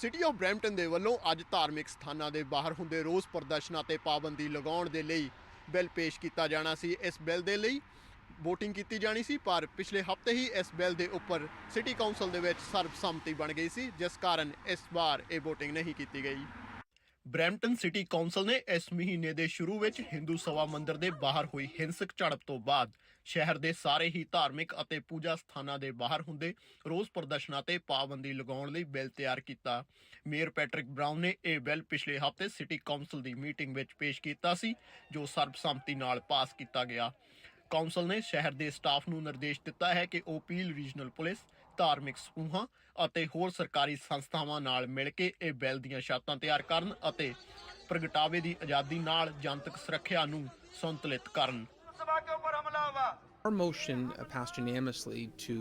City of Brampton ਦੇ ਵੱਲੋਂ ਅੱਜ ਧਾਰਮਿਕ ਸਥਾਨਾਂ ਦੇ ਬਾਹਰ ਹੁੰਦੇ ਰੋਸ ਪ੍ਰਦਰਸ਼ਨਾਂ ਤੇ ਪਾਬੰਦੀ ਲਗਾਉਣ ਦੇ ਲਈ ਬਿੱਲ ਪੇਸ਼ ਕੀਤਾ ਜਾਣਾ ਸੀ। ਇਸ ਬਿੱਲ ਦੇ ਲਈ VOTING ਕੀਤੀ ਜਾਣੀ ਸੀ, ਪਰ ਪਿਛਲੇ ਹਫ਼ਤੇ ਹੀ ਇਸ ਬਿੱਲ ਦੇ ਉੱਪਰ ਸਿਟੀ ਕਾਉਂਸਲ ਦੇ ਵਿੱਚ ਸਰਬਸੰਮਤੀ ਬਣ ਗਈ ਸੀ, ਜਿਸ ਕਾਰਨ ਇਸ ਵਾਰ ਇਹ VOTING ਨਹੀਂ ਕੀਤੀ ਗਈ। ਬਰੈਂਪਟਨ ਸਿਟੀ ਕੌਂਸਲ ਨੇ ਇਸ ਮਹੀਨੇ ਦੇ ਸ਼ੁਰੂ ਵਿੱਚ ਹਿੰਦੂ ਸਭਾ ਮੰਦਿਰ ਦੇ ਬਾਹਰ ਹੋਈ ਹਿੰਸਕ ਝੜਪ ਤੋਂ ਬਾਅਦ ਸ਼ਹਿਰ ਦੇ ਸਾਰੇ ਹੀ ਧਾਰਮਿਕ ਅਤੇ ਪੂਜਾ ਸਥਾਨਾਂ ਦੇ ਬਾਹਰ ਹੁੰਦੇ ਰੋਸ ਪ੍ਰਦਰਸ਼ਨਾਂ ਤੇ ਪਾਬੰਦੀ ਲਗਾਉਣ ਲਈ ਬਿੱਲ ਤਿਆਰ ਕੀਤਾ। ਮੇਅਰ ਪੈਟਰਿਕ ਬ੍ਰਾਊਨ ਨੇ ਇਹ ਬਿੱਲ ਪਿਛਲੇ ਹਫ਼ਤੇ ਸਿਟੀ ਕੌਂਸਲ ਦੀ ਮੀਟਿੰਗ ਵਿੱਚ ਪੇਸ਼ ਕੀਤਾ ਸੀ, ਜੋ ਸਰਬਸੰਮਤੀ ਨਾਲ ਪਾਸ ਕੀਤਾ ਗਿਆ। ਕੌਂਸਲ ਨੇ ਸ਼ਹਿਰ ਦੇ ਸਟਾਫ ਨੂੰ ਨਿਰਦੇਸ਼ ਦਿੱਤਾ ਹੈ ਕਿ ਉਹ ਪੀਲ ਰੀਜਨਲ ਪੁਲਿਸ ਧਾਰਮਿਕ ਸਮੂਹਾਂ ਅਤੇ ਹੋਰ ਸਰਕਾਰੀ ਸੰਸਥਾਵਾਂ ਨਾਲ ਮਿਲ ਕੇ ਇਹ ਬਿੱਲ ਦੀਆਂ ਸ਼ਰਤਾਂ ਤਿਆਰ ਕਰਨ ਅਤੇ ਪ੍ਰਗਟਾਵੇ ਦੀ ਆਜ਼ਾਦੀ ਨਾਲ ਜਨਤਕ ਸੁਰੱਖਿਆ ਨੂੰ ਸੰਤੁਲਿਤ ਕਰਨ। Our motion uh, passed unanimously to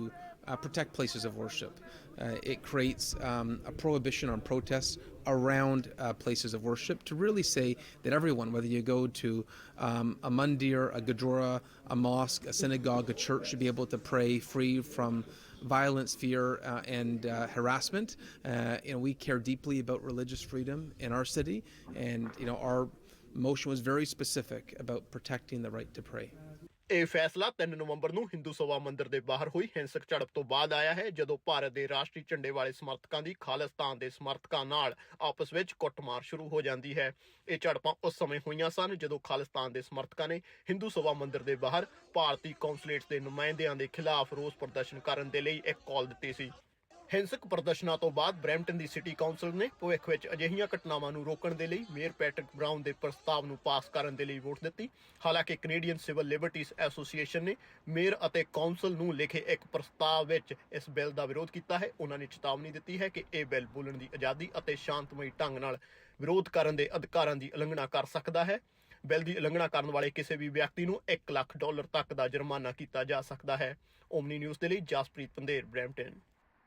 uh, protect places of worship. Uh, it creates um, a prohibition on protests around uh, places of worship to really say that everyone, whether you go to um, a mandir, a gurdwara, a mosque, a synagogue, a church, should be able to pray free from violence, fear, uh, and uh, harassment. Uh, you know, we care deeply about religious freedom in our city, and you know, our motion was very specific about protecting the right to pray. ਇਹ ਫੈਸਲਾ 3 ਨਵੰਬਰ ਨੂੰ ਹਿੰਦੂ ਸਭਾ ਮੰਦਿਰ ਦੇ ਬਾਹਰ ਹੋਈ। ਹਿੰਸਕ ਝੜਪ ਤੋਂ ਬਾਅਦ ਆਇਆ ਹੈ, ਜਦੋਂ ਭਾਰਤ ਦੇ ਰਾਸ਼ਟਰੀ ਝੰਡੇ ਵਾਲੇ ਸਮਰਥਕਾਂ ਦੀ ਖਾਲਿਸਤਾਨ ਦੇ ਸਮਰਥਕਾਂ ਨਾਲ ਆਪਸ ਵਿੱਚ ਕੁੱਟਮਾਰ ਸ਼ੁਰੂ ਹੋ ਜਾਂਦੀ ਹੈ। ਇਹ ਝੜਪਾਂ ਉਸ ਸਮੇਂ ਹੋਈਆਂ ਸਨ, ਜਦੋਂ ਖਾਲਿਸਤਾਨ ਦੇ ਸਮਰਥਕਾਂ ਨੇ ਹਿੰਦੂ ਸਭਾ ਮੰਦਿਰ ਦੇ ਬਾਹਰ ਭਾਰਤੀ ਕੌਂਸੂਲੇਟਸ ਦੇ ਨੁਮਾਇੰਦਿਆਂ ਦੇ ਖਿਲਾਫ ਰੋਸ ਪ੍ਰਦਰਸ਼ਨ ਕਰਨ ਦੇ ਲਈ ਇੱਕ ਕਾਲ ਦਿੱਤੀ ਸੀ। ਹਿੰਸਕ ਪ੍ਰਦਰਸ਼ਨਾਂ ਤੋਂ ਬਾਅਦ ਬਰੈਂਪਟਨ ਦੀ ਸਿਟੀ ਕਾਉਂਸਲ ਨੇ ਭਵਿੱਖ ਵਿੱਚ ਅਜਿਹੀਆਂ ਘਟਨਾਵਾਂ ਨੂੰ ਰੋਕਣ ਦੇ ਲਈ ਮੇਅਰ ਪੈਟਰਿਕ ਬ੍ਰਾਊਨ ਦੇ ਪ੍ਰਸਤਾਵ ਨੂੰ ਪਾਸ ਕਰਨ ਦੇ ਲਈ ਵੋਟ ਦਿੱਤੀ। ਹਾਲਾਂਕਿ ਕੈਨੇਡੀਅਨ ਸਿਵਲ ਲਿਬਰਟੀਜ਼ ਐਸੋਸੀਏਸ਼ਨ ਨੇ ਮੇਅਰ ਅਤੇ ਕਾਉਂਸਲ ਨੂੰ ਲਿਖੇ ਇੱਕ ਪ੍ਰਸਤਾਵ ਵਿੱਚ ਇਸ ਬਿੱਲ ਦਾ ਵਿਰੋਧ ਕੀਤਾ ਹੈ। ਉਹਨਾਂ ਨੇ ਚੇਤਾਵਨੀ ਦਿੱਤੀ ਹੈ ਕਿ ਇਹ ਬਿੱਲ ਬੋਲਣ ਦੀ ਆਜ਼ਾਦੀ ਅਤੇ ਸ਼ਾਂਤਮਈ ਢੰਗ ਨਾਲ ਵਿਰੋਧ ਕਰਨ ਦੇ ਅਧਿਕਾਰਾਂ ਦੀ ਉਲੰਘਣਾ ਕਰ ਸਕਦਾ ਹੈ। ਬਿੱਲ ਦੀ ਉਲੰਘਣਾ ਕਰਨ ਵਾਲੇ ਕਿਸੇ ਵੀ ਵਿਅਕਤੀ ਨੂੰ 1 ਲੱਖ ਡਾਲਰ ਤੱਕ ਦਾ ਜੁਰਮਾਨਾ ਕੀਤਾ ਜਾ ਸਕਦਾ ਹੈ। ਓਮਨੀ ਨਿਊਜ਼ ਦੇ ਲਈ ਜਸਪ੍ਰੀਤ ਪੰਦੇਰ ਬ੍ਰੈਂਪਟਨ।